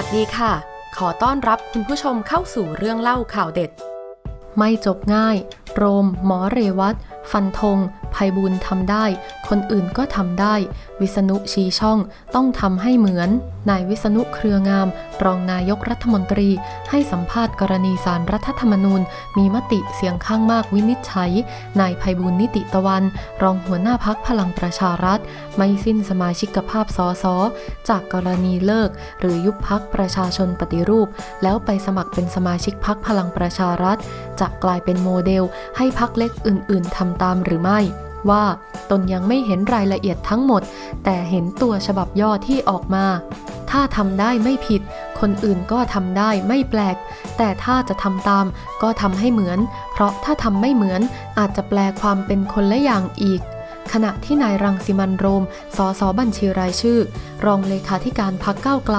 วัสดีค่ะ ขอต้อนรับคุณผู้ชมเข้าสู่เรื่องเล่าข่าวเด็ด ไม่จบง่าย โรม หมอเรวัตฟันธง ภัยบุญทำได้ คนอื่นก็ทำได้ วิษณุชี้ช่อง ต้องทำให้เหมือน นายวิษณุเครืองาม รองนายกรัฐมนตรี ให้สัมภาษณ์กรณีสารรัฐธรรมนูญ มีมติเสียงข้างมากวินิจฉัย นายภัยบุญนิติตะวัน รองหัวหน้าพักพลังประชารัฐ ไม่สิ้นสมาชิกภาพสสจากกรณีเลิก หรือยุบพักประชาชนปฏิรูป แล้วไปสมัครเป็นสมาชิกพักพลังประชารัฐ จะกลายเป็นโมเดลให้พักเล็กอื่น ๆทำตามหรือไม่ ว่าตนยังไม่เห็นรายละเอียดทั้งหมด แต่เห็นตัวฉบับย่อที่ออกมา ถ้าทำได้ไม่ผิด คนอื่นก็ทำได้ไม่แปลก แต่ถ้าจะทำตามก็ทำให้เหมือน เพราะถ้าทำไม่เหมือนอาจจะแปลความเป็นคนละอย่างอีก ขณะที่นายรังสิมันโรม สสบัญชีรายชื่อ รองเลขาธิการพักก้าวไกล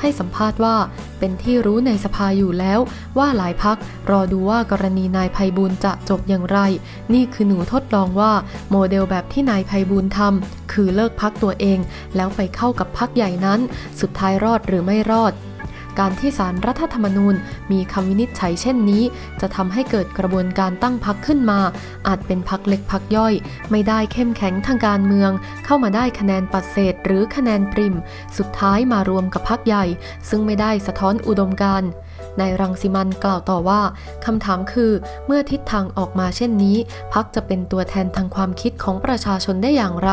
ให้สัมภาษณ์ว่า เป็นที่รู้ในสภาอยู่แล้ว ว่าหลายพักรอดูว่ากรณีนายภัยบูลจะจบอย่างไร นี่คือหนูทดลองว่า โมเดลแบบที่นายภัยบูลทำคือเลิกพักตัวเอง แล้วไปเข้ากับพักใหญ่นั้น สุดท้ายรอดหรือไม่รอด การที่สารรัฐธรรมนูญมีคำวินิจฉัยเช่นนี้ จะทำให้เกิดกระบวนการตั้งพักขึ้นมา อาจเป็นพักเล็กพักย่อย ไม่ได้เข้มแข็งทางการเมือง เข้ามาได้คะแนนปัดเศษหรือคะแนนปริม สุดท้ายมารวมกับพักใหญ่ ซึ่งไม่ได้สะท้อนอุดมการณ์ นายรังสิมันกล่าวต่อว่าคำถามคือเมื่อทิศทางออกมาเช่นนี้ พักจะเป็นตัวแทนทางความคิดของประชาชนได้อย่างไร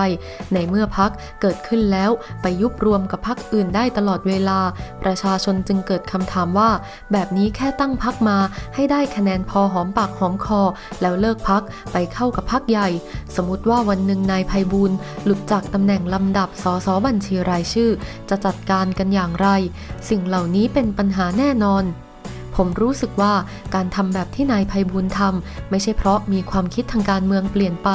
ในเมื่อพักเกิดขึ้นแล้วไปยุบรวมกับพักอื่นได้ตลอดเวลา ประชาชนจึงเกิดคำถามว่า แบบนี้แค่ตั้งพักมาให้ได้คะแนนพอหอมปากหอมคอ แล้วเลิกพักไปเข้ากับพักใหญ่ สมมติว่าวันหนึ่งนายภัยบูลหลุดจากตำแหน่งลำดับสสบัญชีรายชื่อ จะจัดการกันอย่างไร สิ่งเหล่านี้เป็นปัญหาแน่นอน ผมรู้สึกว่าการทำแบบที่นายภัยบูลทำไม่ใช่เพราะมีความคิดทางการเมืองเปลี่ยนไป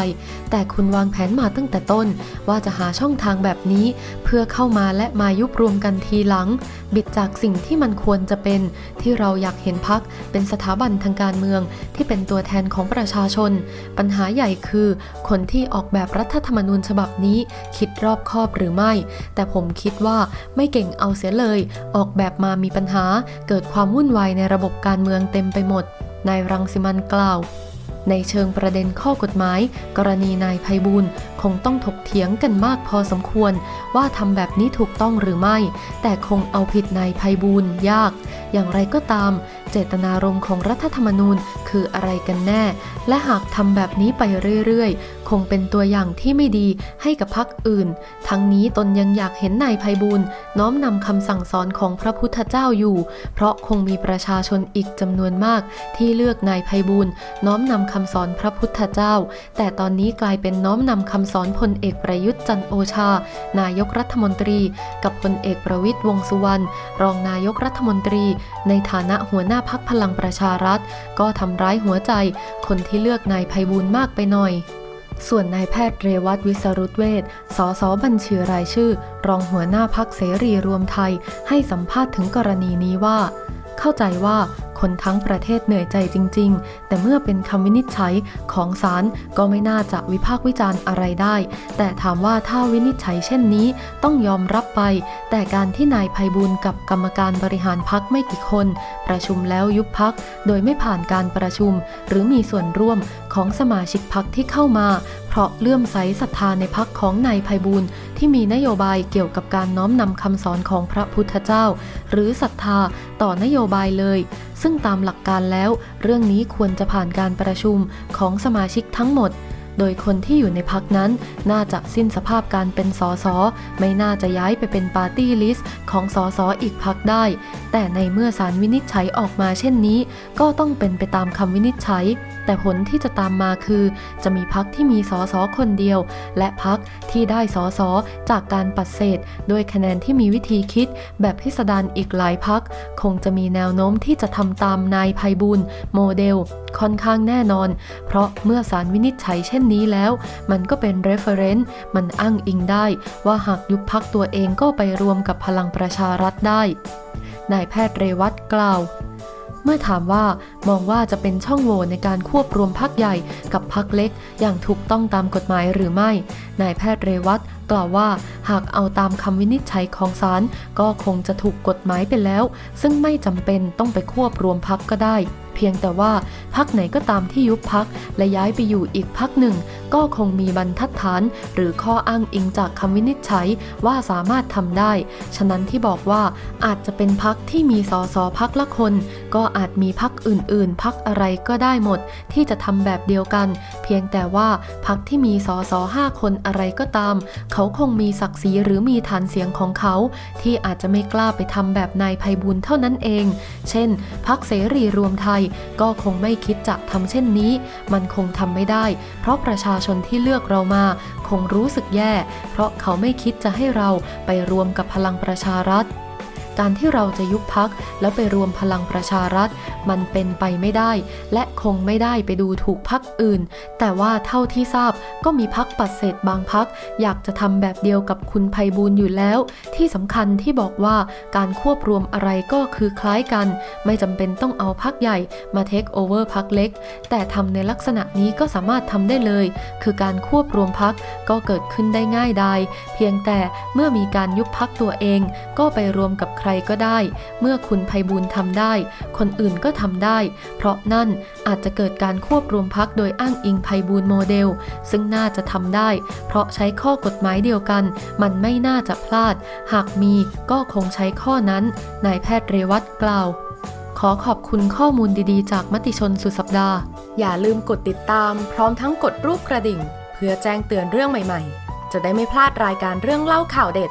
แต่คุณวางแผนมาตั้งแต่ต้น ว่าจะหาช่องทางแบบนี้ เพื่อเข้ามาและมายุบรวมกันทีหลัง บิดจากสิ่งที่มันควรจะเป็น ที่เราอยากเห็นพักเป็นสถาบันทางการเมืองที่เป็นตัวแทนของประชาชน ปัญหาใหญ่คือ คนที่ออกแบบรัฐธรรมนูญฉบับนี้ คิดรอบคอบหรือไม่ แต่ผมคิดว่าไม่เก่งเอาเสียเลย ออกแบบมามีปัญหา เกิดความวุ่นวายในระบบการเมืองเต็มไปหมด นายรังสิมันกล่าว ในเชิงประเด็นข้อกฎหมาย กรณีนายภัยบูลคงต้องถกเถียงกันมากพอสมควร ว่าทำแบบนี้ถูกต้องหรือไม่ แต่คงเอาผิดนายภัยบูลยาก อย่างไรก็ตาม เจตนารมณ์ของรัฐธรรมนูญคืออะไรกันแน่ และหากทำแบบนี้ไปเรื่อยๆ คงเป็นตัวอย่างที่ไม่ดีให้กับพรรคอื่น ทั้งนี้ตนยังอยากเห็นนายภัยบูลน้อมนำคำสั่งสอนของพระพุทธเจ้าอยู่ เพราะคงมีประชาชนอีกจำนวนมาก ที่เลือกนายภัยบูลน้อมนำคำสอนพระพุทธเจ้า แต่ตอนนี้กลายเป็นน้อมนำคำสอนพลเอกประยุทธ์จันโอชา นายกรัฐมนตรี กับพลเอกประวิตยวงษ์สุวรรณรองนายกรัฐมนตรี ในฐานะหัวหน้าพักพลังประชารัฐ ก็ทำร้ายหัวใจ คนที่เลือกนายไพบูลมากไปหน่อย ส่วนนายแพทย์เรวัตวิสรุตเวชสสบัญชีรายชื่อ รองหัวหน้าพักเสรีรวมไทย ให้สัมภาษณ์ถึงกรณีนี้ว่า เข้าใจว่า คนทั้งประเทศเหนื่อยใจจริง ๆ แต่เมื่อเป็นคำวินิจฉัยของศาลก็ไม่น่าจะวิพากษ์วิจารณ์อะไรได้ แต่ถามว่าถ้าวินิจฉัยเช่นนี้ต้องยอมรับไป แต่การที่นายภัยบูลกับกรรมการบริหารพักไม่กี่คน ประชุมแล้วยุบพักโดยไม่ผ่านการประชุม หรือมีส่วนร่วมของสมาชิกพักที่เข้ามา เพราะเลื่อมใสศรัทธาในพักของนายภัยบูลที่มีนโยบายเกี่ยวกับการน้อมนำคำสอนของพระพุทธเจ้า หรือศรัทธาต่อนโยบายเลยซึ่งตามหลักการแล้ว เรื่องนี้ควรจะผ่านการประชุมของสมาชิกทั้งหมด โดยคนที่อยู่ในพักนั้น น่าจะสิ้นสภาพการเป็นสสไม่น่าจะย้ายไปเป็นปาร์ตี้ลิสต์ของสสอีกพักได้ แต่ในเมื่อสารวินิจฉัยออกมาเช่นนี้ ก็ต้องเป็นไปตามคำวินิจฉัย แต่ผลที่จะตามมาคือ จะมีพักที่มีสสคนเดียว และพักที่ได้สสจากการปัดเศษด้วยคะแนนที่มีวิธีคิด แบบพิสดารอีกหลายพัก คงจะมีแนวโน้มที่จะทำตามนายภัยบุญโมเดล ค่อนข้างแน่นอน เพราะเมื่อสารวินิจฉัยเช่นนี้แล้ว มันก็เป็น reference มันอ้างอิงได้ ว่าหากยุบพักตัวเองก็ไปรวมกับพลังประชารัฐได้นายแพทย์เรวัตกล่าว เมื่อถามว่ามองว่าจะเป็นช่องโหว่ในการควบรวมพักใหญ่กับพักเล็ก อย่างถูกต้องตามกฎหมายหรือไม่ นายแพทย์เรวัตกล่าวว่า หากเอาตามคำวินิจฉัยของศาลก็คงจะถูกกฎหมายไปแล้ว ซึ่งไม่จำเป็นต้องไปควบรวมพักก็ได้ เพียงแต่ว่าพักไหนก็ตามที่ยุบพักและย้ายไปอยู่อีกพักหนึ่ง ก็คงมีบรรทัดฐาน หรือข้ออ้างอิงจากคำวินิจฉัยว่าสามารถทำได้ ฉะนั้นที่บอกว่าอาจจะเป็นพักที่มีสอสอพักละคน ก็อาจมีพักอื่นๆ พักอะไรก็ได้หมด ที่จะทำแบบเดียวกัน เพียงแต่ว่าพักที่มีสอสอห้าคนอะไรก็ตาม เขาคงมีศักดิ์ศรีหรือมีฐานเสียงของเขา ที่อาจจะไม่กล้าไปทำแบบนายภัยบุญเท่านั้นเอง เช่น พักเสรีรวมไทยก็คงไม่คิดจะทำเช่นนี้ มันคงทำไม่ได้ เพราะประชาชนที่เลือกเรามา คงรู้สึกแย่ เพราะเขาไม่คิดจะให้เราไปรวมกับพลังประชารัฐ การที่เราจะยุบพักแล้วไปรวมพลังประชารัฐ มันเป็นไปไม่ได้ และคงไม่ได้ไปดูถูกพักอื่น แต่ว่าเท่าที่ทราบก็มีพักปัดเศษบางพัก อยากจะทำแบบเดียวกับคุณภัยบูลอยู่แล้ว ที่สำคัญที่บอกว่าการควบรวมอะไรก็คือคล้ายกัน ไม่จำเป็นต้องเอาพักใหญ่มาเทคโอเวอร์พักเล็ก แต่ทำในลักษณะนี้ก็สามารถทำได้เลย คือการควบรวมพักก็เกิดขึ้นได้ง่ายดายเพียงแต่เมื่อมีการยุบพักตัวเอง ก็ไปรวมกับใครก็ได้ เมื่อคุณภัยบูลย์ทำได้ คนอื่นก็ทำได้ เพราะนั่นอาจจะเกิดการควบรวมพักโดยอ้างอิงภัยบูลย์โมเดล ซึ่งน่าจะทำได้ เพราะใช้ข้อกฎหมายเดียวกัน มันไม่น่าจะพลาด หากมีก็คงใช้ข้อนั้น นายแพทย์เรวัตกล่าวขอขอบคุณข้อมูลดีๆ จากมติชนสุดสัปดาห์ อย่าลืมกดติดตาม พร้อมทั้งกดรูปกระดิ่ง เพื่อแจ้งเตือนเรื่องใหม่ๆ จะได้ไม่พลาดรายการเรื่องเล่าข่าวเด็ด